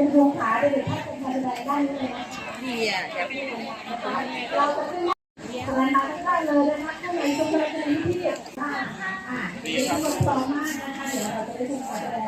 คุณครูขาเด็กๆท่านเป็นอะไรได้เลยนะคะดีอะเดี๋ยวพี่เราจะขึ้นอะไรมาได้เลยนะคะข้างในตรงนี้จะมีที่เก็บผ้าอ่าดีครับต่อมากนะคะเดี๋ยวเราจะได้ชมกา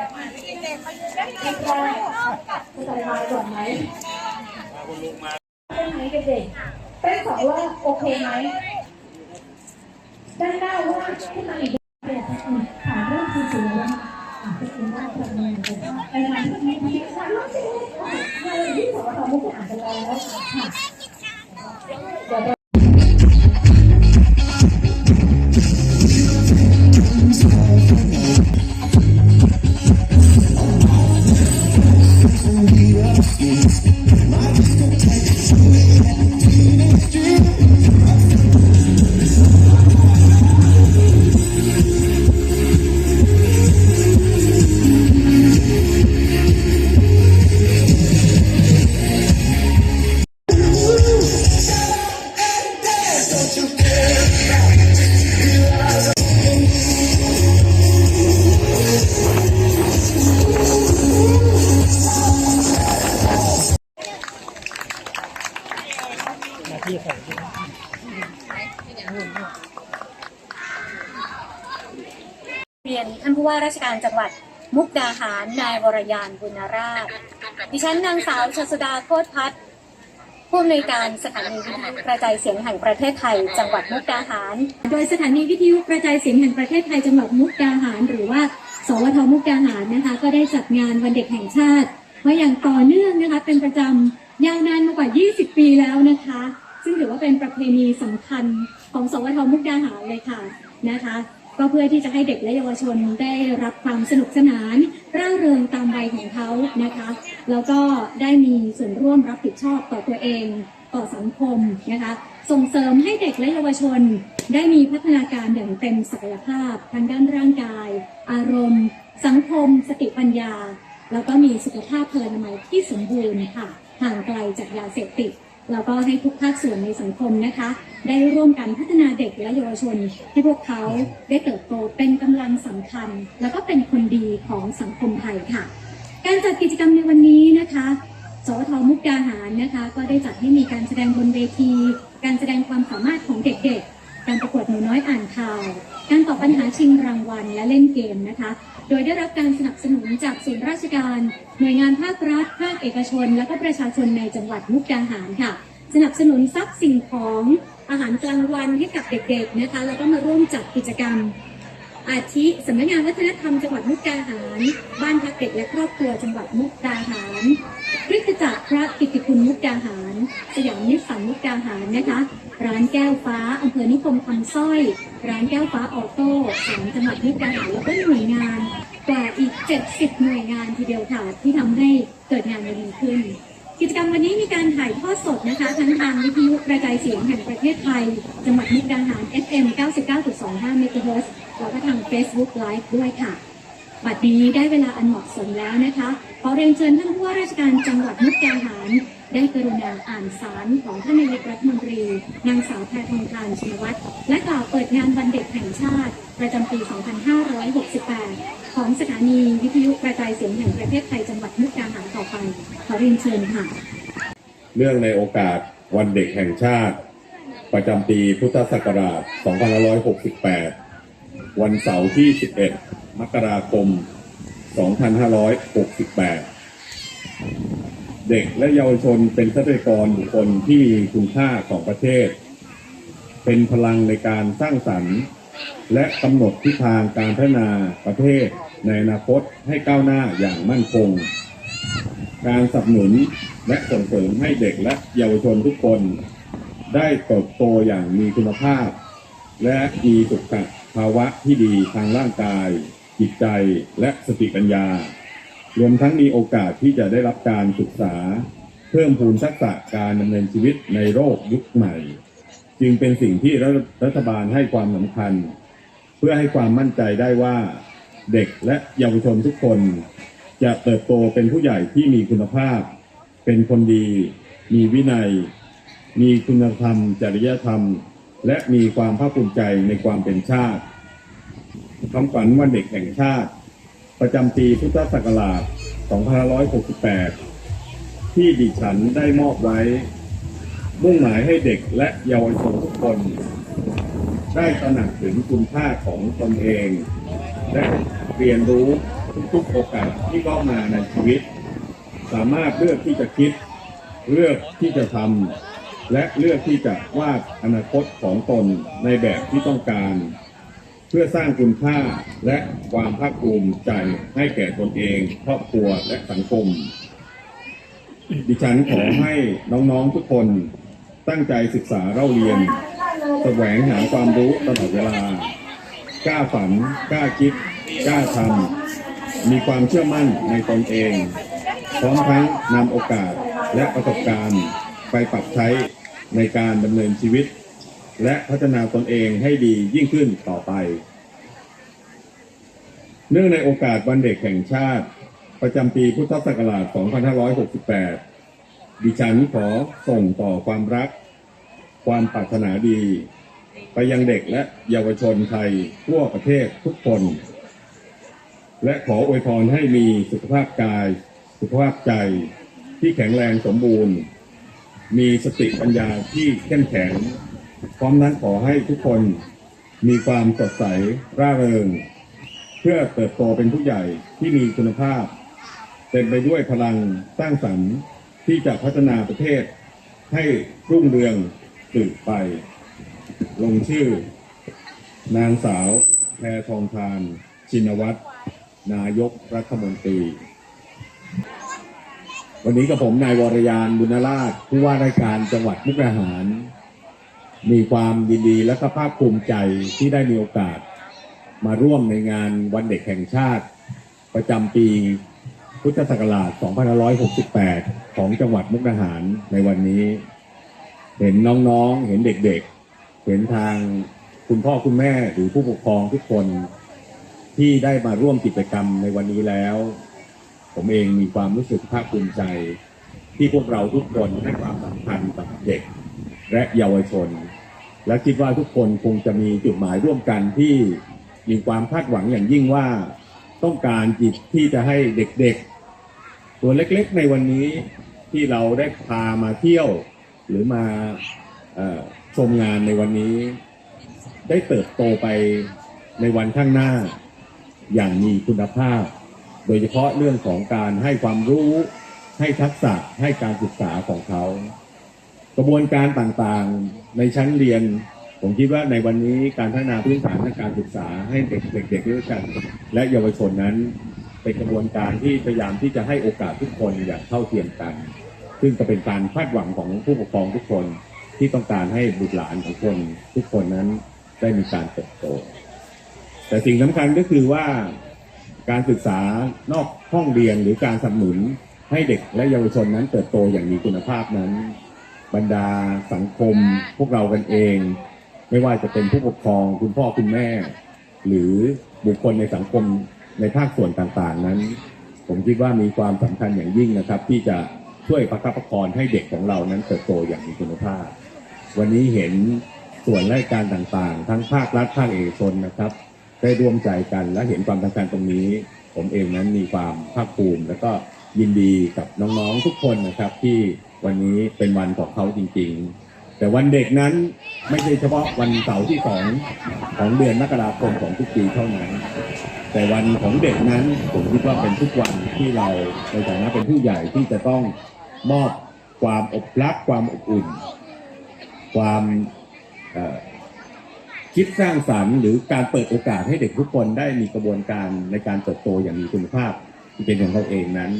เรียนท่านผู้ว่าราชการจังหวัดมุกดาหาร นายวรยานบุญราช ดิฉันนางสาวชสุดาโคตรพัฒน์ผู้อำนวยการสถานีวิทยุกระจายเสียงแห่งประเทศไทย จังหวัดมุกดาหาร โดยสถานีวิทยุกระจายเสียงแห่งประเทศไทยจังหวัดมุกดาหาร หรือว่า สวทมุกดาหารนะคะ ก็ได้จัดงานวันเด็กแห่งชาติมาอย่างต่อเนื่องนะคะ เป็นประจำยาวนานมากว่า 20 ปีแล้วนะคะ ซึ่งถือว่าเป็นประเพณีสำคัญของสวทมุกดาหารเลยค่ะนะคะก็เพื่อที่จะให้เด็กและเยาวชนได้รับความสนุกสนาน ร่าเริงตามวัยของเขานะคะแล้วก็ได้มีส่วนร่วมรับผิดชอบต่อตัวเอง ต่อสังคมนะคะส่งเสริมให้เด็กและเยาวชน ได้มีพัฒนาการอย่างเต็มศักยภาพ ทางด้านร่างกาย อารมณ์ สังคม สติปัญญา แล้วก็มีสุขภาพเพลินอนามัยที่สมบูรณ์ค่ะห่างไกลจากยาเสพติด แล้วก็ให้ทุกภาคส่วนในสังคมนะคะ ได้ร่วมกันพัฒนาเด็กและเยาวชน ให้พวกเขาได้เติบโตเป็นกำลังสำคัญ แล้วก็เป็นคนดีของสังคมไทยค่ะ การจัดกิจกรรมในวันนี้นะคะสวทมุกดาหารนะคะ ก็ได้จัดให้มีการแสดงบนเวที การแสดงความสามารถของเด็กๆ การประกวดหนูน้อยอ่านข่าว อบปัญหาชิงรางวัลและเล่นเกมนะคะ โดยได้รับการสนับสนุนจากส่วนราชการ หน่วยงานภาครัฐ ภาคเอกชน และก็ประชาชนในจังหวัดมุกดาหารค่ะ สนับสนุนทรัพย์สิ่งของอาหารกลางวันให้กับเด็กๆนะคะ แล้วก็มาร่วมจัดกิจกรรม อาทิสำนักงานวัฒนธรรมจังหวัดมุกดาหาร บ้านพักเด็กและครอบครัวจังหวัดมุกดาหารคริสตจักรพระกิตติคุณมุกดาหาร สยามนิสสันมุกดาหารนะคะ ร้านแก้วฟ้าอำเภอนิคมคำสร้อย ร้านแก้วฟ้าออโต้ศาลจังหวัดมุกดาหารแล้วก็หน่วยงานกว่าอีก 70 หน่วยงานทีเดียวค่ะที่ทำให้เกิดงานวันนี้ขึ้น กิจกรรมวันนี้มีการถ่ายทอดสดนะคะทั้งทางวิทยุกระจายเสียงแห่งประเทศไทย จังหวัดมุกดาหาร FM 99.25เมกะเฮิรตซ์แล้วก็ทาง Facebook Live ด้วยค่ะบัดนี้ได้เวลาอันเหมาะสมแล้วนะคะขอเรียนเชิญท่านผู้ว่าราชการจังหวัดมุกดาหาร ได้กรุณาอ่านสารของท่านนายกรัฐมนตรี นางสาวแพทองทานชินวัตรและกล่าวเปิดงานวันเด็กแห่งชาติ ประจำปี 2568 ของสถานีวิทยุกระจายเสียงแห่งประเทศไทยจังหวัดมุกดาหารต่อไป ขอเรียนเชิญค่ะ เนื่องในโอกาสวันเด็กแห่งชาติ ประจำปีพุทธศักราช 2568 วันเสาร์ที่ 11 มกราคม 2568 เด็กและเยาวชนเป็นทรัพยากรบุคคลที่มีคุณค่าของประเทศ เป็นพลังในการสร้างสรรค์ และกำหนดทิศทางการพัฒนาประเทศในอนาคตให้ก้าวหน้าอย่างมั่นคง การสนับสนุนและส่งเสริมให้เด็กและเยาวชนทุกคน ได้เติบโตอย่างมีคุณภาพ และมีสุขภาวะที่ดีทางร่างกาย จิตใจและสติปัญญา รวมทั้งมีโอกาสที่จะได้รับการศึกษา เพิ่มพูนทักษะการดำเนินชีวิตในโลกยุคใหม่ จึงเป็นสิ่งที่รัฐบาลให้ความสำคัญ เพื่อให้ความมั่นใจได้ว่า เด็กและเยาวชนทุกคน จะเติบโตเป็นผู้ใหญ่ที่มีคุณภาพ เป็นคนดี มีวินัย มีคุณธรรม จริยธรรม และมีความภาคภูมิใจในความเป็นชาติคำฝันวันเด็กแห่งชาติ ประจำปีพุทธศักราช 2568 ที่ดิฉันได้มอบไว้ มุ่งหมายให้เด็กและเยาวชนทุกคน ได้ตระหนักถึงคุณค่าของตนเอง และเรียนรู้ทุกๆโอกาสที่เข้ามาในชีวิต สามารถเลือกที่จะคิด เลือกที่จะทำและเลือกที่จะวาดอนาคตของตนในแบบที่ต้องการ เพื่อสร้างคุณค่าและความภาคภูมิใจให้แก่ตนเอง ครอบครัวและสังคม ดิฉันขอให้น้องๆทุกคนตั้งใจศึกษาเล่าเรียนแสวงหาความรู้ตลอดเวลากล้าฝันกล้าคิดกล้าทำมีความเชื่อมั่นในตนเอง พร้อมทั้งนำโอกาสและประสบการณ์ไปปรับใช้ในการดำเนินชีวิต และพัฒนาตนเองให้ดียิ่งขึ้นต่อไป เนื่องในโอกาสวันเด็กแห่งชาติ ประจำปีพุทธศักราช 2568 ดิฉันขอส่งต่อความรัก ความปรารถนาดี ไปยังเด็กและเยาวชนไทยทั่วประเทศทุกคน และขออวยพรให้มีสุขภาพกาย สุขภาพใจที่แข็งแรงสมบูรณ์ มีสติปัญญาที่เข้มแข็ง พร้อมนั้นขอให้ทุกคนมีความสดใสร่าเริง เพื่อเติบโตเป็นผู้ใหญ่ที่มีคุณภาพ เต็มไปด้วยพลังสร้างสรรค์ที่จะพัฒนาประเทศ ให้รุ่งเรืองสืบไป ลงชื่อ นางสาวแพทองทาน ชินวัตรนายกรัฐมนตรี วันนี้กับผมนายวรยานบุญราชผู้ว่าราชการจังหวัดมุกดาหาร มีความยินดีและก็ภาคภูมิใจที่ได้มีโอกาส มาร่วมในงานวันเด็กแห่งชาติ ประจำปีพุทธศักราช 2568 ของจังหวัดมุกดาหารในวันนี้ เห็นน้องๆ เห็นเด็กๆ เห็นทางคุณพ่อคุณแม่หรือผู้ปกครองทุกคนที่ได้มาร่วมกิจกรรมในวันนี้แล้ว ผมเองมีความรู้สึกภาคภูมิใจ ที่พวกเราทุกคนให้ความสำคัญกับเด็กและเยาวชน และคิดว่าทุกคนคงจะมีจุดหมายร่วมกันที่มีความคาดหวังอย่างยิ่งว่าต้องการจิตที่จะให้เด็กๆ ตัวเล็กๆในวันนี้ที่เราได้พามาเที่ยว หรือมาชมงานในวันนี้ ได้เติบโตไปในวันข้างหน้า อย่างมีคุณภาพ โดยเฉพาะเรื่องของการให้ความรู้ให้ทักษะให้การศึกษาของเขา กระบวนการต่างๆในชั้นเรียน ผมคิดว่าในวันนี้การพัฒนาพื้นฐานทางการศึกษาให้เด็กๆเด็กๆด้วยกันและเยาวชนนั้น เป็นกระบวนการที่พยายามที่จะให้โอกาสทุกคนอย่างเท่าเทียมกัน ซึ่งจะเป็นการคาดหวังของผู้ปกครองทุกคนที่ต้องการให้บุตรหลานของคนทุกคนนั้นได้มีการเติบโต แต่สิ่งสำคัญก็คือว่าการศึกษานอกห้องเรียนหรือการสนับสนุนให้เด็กและเยาวชนนั้นเติบโตอย่างมีคุณภาพนั้น บรรดาสังคมพวกเรากันเอง ไม่ว่าจะเป็นผู้ปกครองคุณพ่อคุณแม่ หรือบุคคลในสังคมในภาคส่วนต่างๆนั้น ผมคิดว่ามีความสำคัญอย่างยิ่งนะครับ ที่จะช่วยประคับประคองให้เด็กของเรานั้นเติบโตอย่างมีคุณภาพ วันนี้เห็นส่วนราชการต่างๆ ทั้งภาครัฐภาคเอกชนนะครับ ได้ร่วมใจกันและเห็นความสำคัญตรงนี้ ผมเองนั้นมีความภาคภูมิ แล้วก็ยินดีกับน้องๆทุกคนนะครับที่ วันนี้เป็นวันของเขาจริง ๆ แต่วันเด็กนั้นไม่ใช่เฉพาะวันเสาร์ที่สองของเดือนมกราคมของทุกปีเท่านั้น แต่วันของเด็กนั้นผมคิดว่าเป็นทุกวันที่เราในฐานะเป็นผู้ใหญ่ที่จะต้องมอบความอบรักความอบอุ่น ความคิดสร้างสรรค์หรือการเปิดโอกาสให้เด็กทุกคนได้มีกระบวนการในการเติบโตอย่างมีคุณภาพที่เป็นของเขาเองนั้น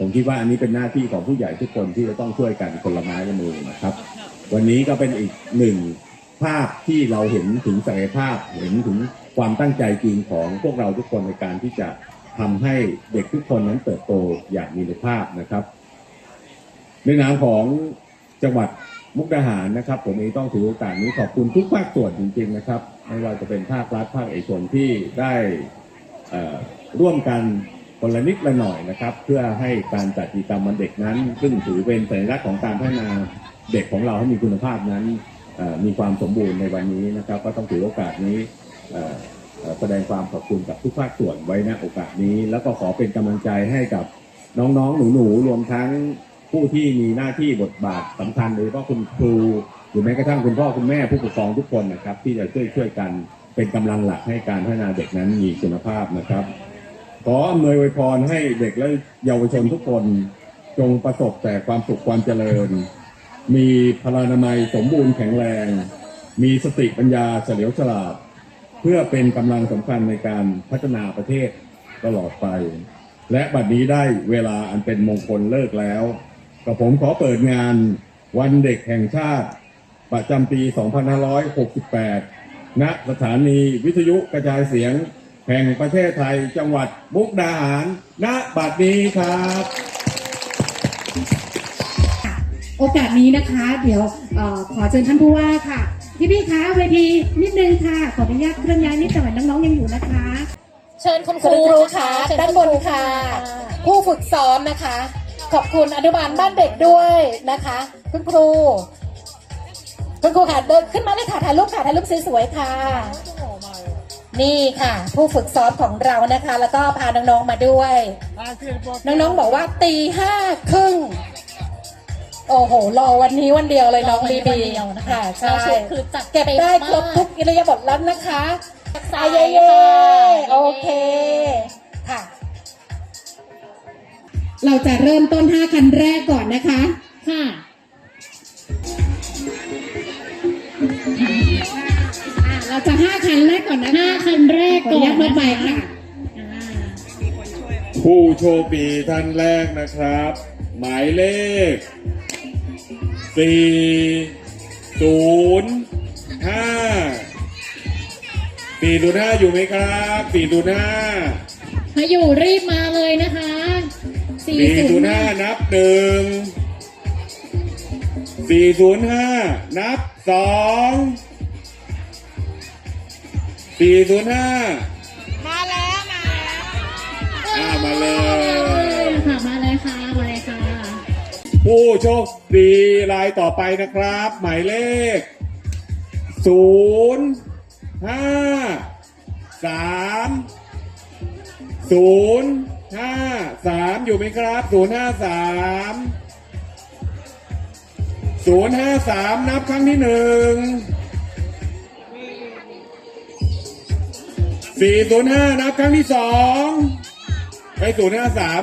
ผมคิดว่าอันนี้เป็นหน้าที่ของผู้ใหญ่ทุกคนที่จะต้องช่วยกันคนละไม้ละมือนะครับ วันนี้ก็เป็นอีกหนึ่งภาพที่เราเห็นถึงศักยภาพเห็นถึงความตั้งใจจริงของพวกเราทุกคนในการที่จะทำให้เด็กทุกคนนั้นเติบโตอย่างมีคุณภาพนะครับ ในนามของจังหวัดมุกดาหารนะครับ ผมเองต้องถือโอกาสนี้ขอบคุณทุกภาคส่วนจริง ๆ นะครับ ไม่ว่าจะเป็นภาครัฐภาคเอกชนที่ได้ร่วมกัน คนละนิดละหน่อยนะครับ เพื่อให้การจัดกิจกรรมวันเด็กนั้น ซึ่งถือเป็นสัญลักษณ์ของการพัฒนาเด็กของเราให้มีคุณภาพนั้นมีความสมบูรณ์ในวันนี้นะครับ ก็ต้องถือโอกาสนี้แสดงความขอบคุณกับทุกภาคส่วนไว้ณโอกาสนี้ แล้วก็ขอเป็นกำลังใจให้กับน้องๆ หนูๆ รวมทั้งผู้ที่มีหน้าที่บทบาทสำคัญโดยเฉพาะคุณครูหรือแม้กระทั่งคุณพ่อคุณแม่ผู้ปกครองทุกคนนะครับ ที่จะช่วยช่วยกันเป็นกำลังหลักให้การพัฒนาเด็กนั้นมีคุณภาพนะครับ ขออำนวยอวยพรให้เด็กและเยาวชนทุกคนจงประสบแต่ความสุขความเจริญ มีพลานามัยสมบูรณ์แข็งแรง มีสติปัญญาเฉลียวฉลาด เพื่อเป็นกำลังสำคัญในการพัฒนาประเทศตลอดไป และบัดนี้ได้เวลาอันเป็นมงคลเลิกแล้วกับผมขอเปิดงานวันเด็กแห่งชาติ ประจำปี 2568 ณ สถานีวิทยุกระจายเสียง แห่งประเทศไทยจังหวัดมุกดาหาร ณ บัดนี้ครับ โอกาสนี้นะคะ เดี๋ยวเออขอเชิญท่านผู้ว่าค่ะ พี่พี่ๆคะเวทีนิดนึงค่ะ ขออนุญาตเคลื่อนย้ายนิดหน่อยน้องๆยังอยู่นะคะ เชิญคุณคครูรูนะค่ะคะเชิญด้านคุณบครูนค่ะ ผู้ฝึกซ้อมนะคะ ขอบคุณอนุบาลบ้านเด็กด้วยนะคะ คุณครู คุณครูค่ะเดินขึ้นมาเลยค่ะถ่ายรูปค่ะถ่ายรูปสวยๆค่ะ นี่ค่ะ ผู้ฝึกซ้อมของเรานะคะ แล้วก็พาน้องๆมาด้วย น้องๆบอกว่าตีห้าครึ่งโอ้โห รอวันนี้วันเดียวเลยน้องบีบีค่ะใช่ชุดคือจัดเก็บได้ต็มครบมากทุกอิริยาบถแล้วนะคะสาอายเย่ค่ะเย่โอเคค่ะ เราจะเริ่มต้น5คันแรกก่อนนะคะค่ะ อะเราจะ5คันแรกก่อนนะคะห้าคันแรกขออก่นุอนญาตเบอร์ไปนะคะค่ะอ่าผู้โชคดีท่านแรกนะครับ หมายเลขสี่ศูนย์ห้าสี่ศูนย์ห้าอยู่ไหมครับสี่ศูนย์ห้าถ้าอยู่รีบมาเลยนะคะสี่สี่ศูศูนนย์ย์ห้านับหนึ่งสี่ศูนย์ห้านับสอง สี่ศูนย์ห้ามาแล้วมาแล้วมาเลย ค่ะมาเลยค่ะมาเลยค่ะผู้โชคดีรายต่อไปนะครับ หมายเลขศูนย์ห้าสามศูนย์ห้าสามอยู่ไหมครับศูนย์ห้าสามศูนย์ห้าสามนับครั้งที่หนึ่ง สี่ศูนย์ห้านับครั้งที่สองไปศูนย์ห้าสาม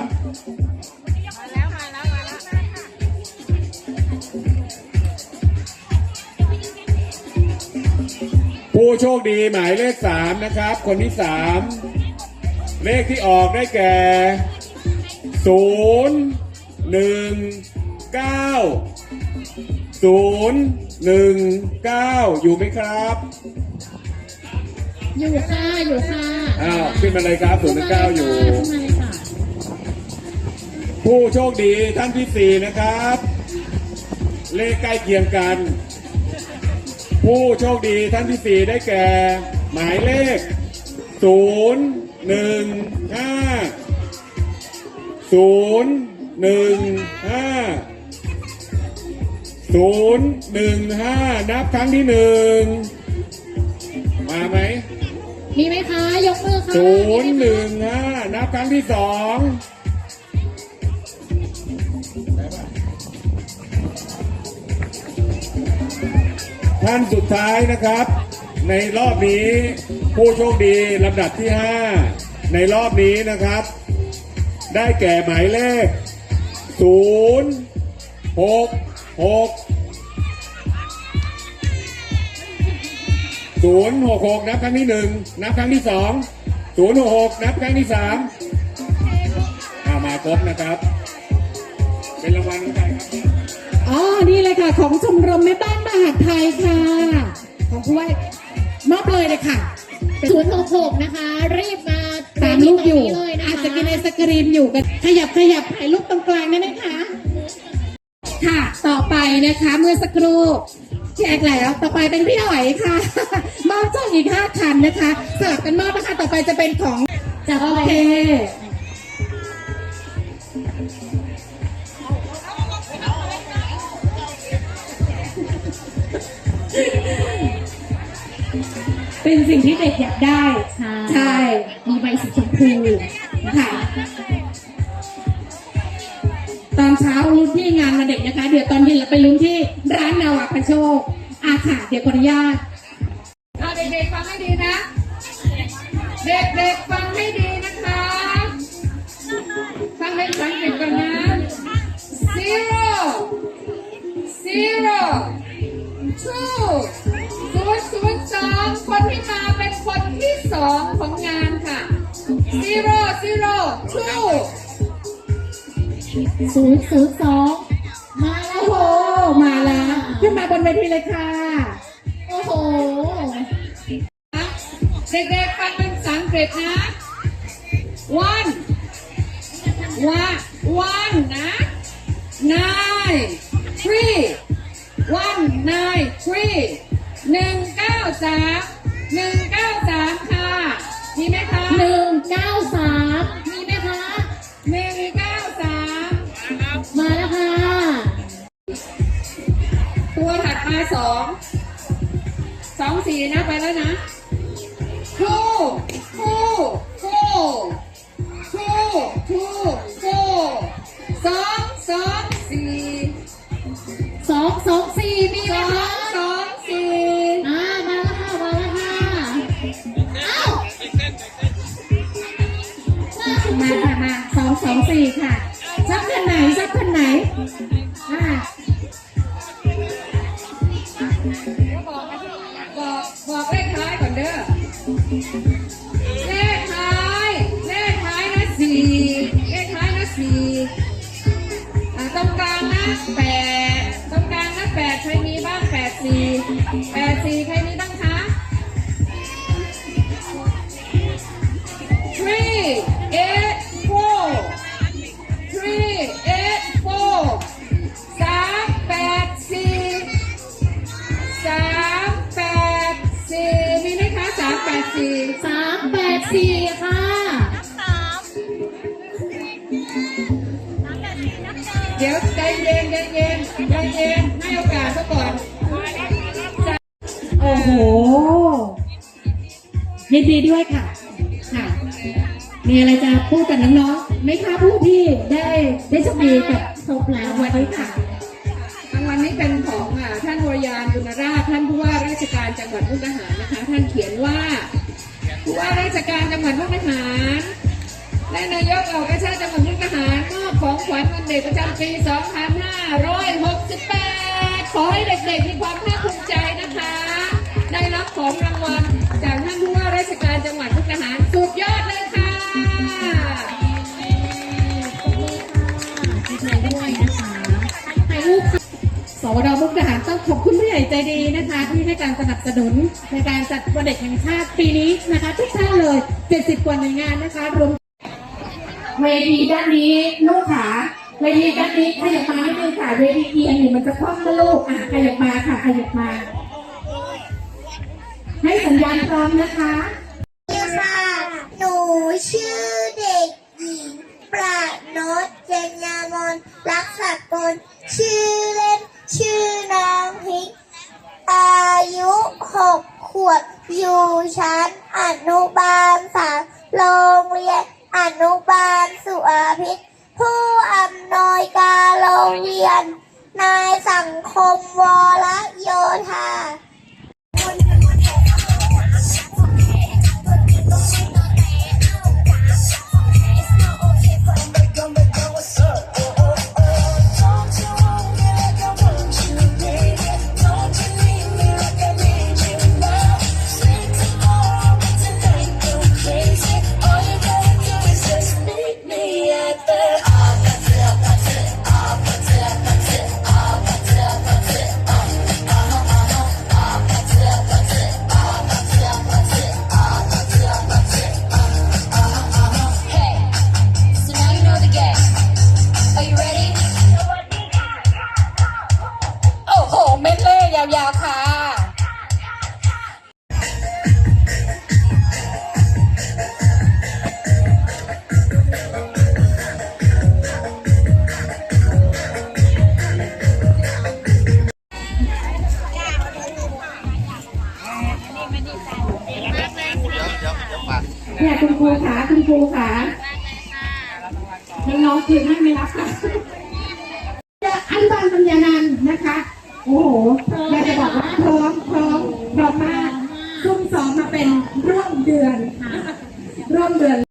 ผู้โชคดีหมายเลขสามนะครับ คนที่สามเลขที่ออกได้แก่ศูนย์หนึ่งเก้าศูนย์หนึ่งเก้าอยู่ไหมครับ อยู่ค่ะ อยู่ค่ะอ้าวขึ้นมาเลยครับศูนย์หนึ่งเก้าอยู่ ขึ้นมาเลยค่ะผู้โชคดีท่านที่สี่นะครับ เลขใกล้เคียงกัน ผู้โชคดีท่านที่สี่ได้แก่ หมายเลขศูนย์หนึ่งห้าศูนย์หนึ่งห้าศูนย์หนึ่งห้านับครั้งที่หนึ่งมาไหม มีไหมคะ ยกมือค่ะศูนย์หนึ่งนะนับครั้งที่สองท่านสุดท้ายนะครับ ในรอบนี้ผู้โชคดีลำดับที่ห้าในรอบนี้นะครับ ได้แก่หมายเลขศูนย์หกหก ศูนย์หกหกนับครั้งที่หนึ่งนับครั้งที่สองศูนย์หกหกนับครั้งที่สามอามาครบนะครับ เป็นรางวัลของใครครับอ๋อ นี่เลยค่ะ ของชมรมแม่บ้านมหาดไทยค่ะ ของผู้ว่ามอบเลยเลยค่ะศูนย์หกหกนะคะ รีบมาตามลูกอยู่ตรงนี้เลยนะคะอาจจะกินไอศกรีมอยู่กัน ขยับขยับถ่ายรูปตรงกลางได้ไหมคะ ค่ะ ต่อไปนะคะ เมื่อสักครู่ แจกแล้วต่อไปเป็นพี่หอยค่ะ มอบจ้องอีกห้าคันนะคะสลับกันมอบนะคะต่อไปจะเป็นของจากโออะไรเคเป็นสิ่งที่เด็กอยากได้ ใช่ใช่มีใบสีชมพูค่ะ ตอนเช้าลุ้นที่งานวันเด็กนะคะ เดี๋ยวตอนเย็นเราไปลุ้นที่ร้านนาวาพระโชค อาค่ะ เดี๋ยวขออนุญาตเอาเด็กๆฟังให้ดีนะ เด็กๆฟังให้ดีนะคะฟังให้สังเกตกันนะ zero zero two ศูนย์ศูนย์สองคนที่มาเป็นคนที่สองของ ศูนย์ศูนย์สองมาแล้วโห มาแล้ว ขึ้นมาบนเวทีเลยค่ะ โอ้โห เด็กๆฟังเป็นภาษาอังกฤษนะ one one one นะ nine three one nine three หนึ่งเก้าสามหนึ่งเก้าาสองสองสี่นะไปแล้วนะ two two four two two four สองสองสี่สองสองสี่มีไหสมองคะสองสี่อ่ามาแล้วค่ะมาแล้วค่ะเอ้ามาค่ะมาสองสองสี่ค่ะ โอกาสเขาก่อน โอ้โห ยินดีด้วยค่ะ ค่ะ มีอะไรจะพูดกับน้องๆไหม่คะผู้ที่ได้ได้โชคดีกับโชคแล้ววันนี้ค่ะ รางวัลนี้เป็นของอ่าท่านวรยานบุญราชท่านผู้ว่าราชการจังหวัดมุกดาหารนะคะ ท่านเขียนว่าผู้ว่าราชการจังหวัดมุกดาหาร และนายกเหล่ากาชาติจังหวัดมุกดาหารมอบของขวัญวันเด็กประจำปี 2568 ขอให้เด็กๆมีความภาคภูมิใจนะคะ ได้รับของรางวัลจากท่านผู้ว่าราชการจังหวัดมุกดาหารสุดยอดเลยค่ะดีใจด้วยนะคะถ่ายรูปค่ะสวดมุกดาหารต้องขอบคุณผู้ใหญ่ใจดีนะคะ ที่ให้การสนับสนุนในการจัดวันเด็กแห่งชาติปีนี้นะคะทุกท่านเลย 70 กว่าหน่วยงานนะคะรวมเวทีด้านนี้ลูกขา เวทีด้านนี้ขยับมานิดนึงค่ะเวทีเอียงอยู่มันจะคล่องนะลูกอะขยับมาค่ะขยับมา ให้สัญญาณพร้อมนะคะค่ะหนูชื่อเด็กหญิงประนดเจนยามนรักษากลชื่อเล่นชื่อน้องพิกอายุหกขวบอยู่ชั้นอนุบาลสามโรงเรียนอนุบาลสุอาพิษ ผู้อำนวยการโรงเรียน นายสังคมวรโยธา เนี่ยคุณครูขาคุณครูขาน้องๆคือไม่ไม่รับค่ะอันบานปัญญานันนะคะ โอ้โหอยากจะบอกว่าพร้อมพร้อมพร้อมมากซุ่มซ้อมมาเป็นร่วมเดือนร่วมเดือน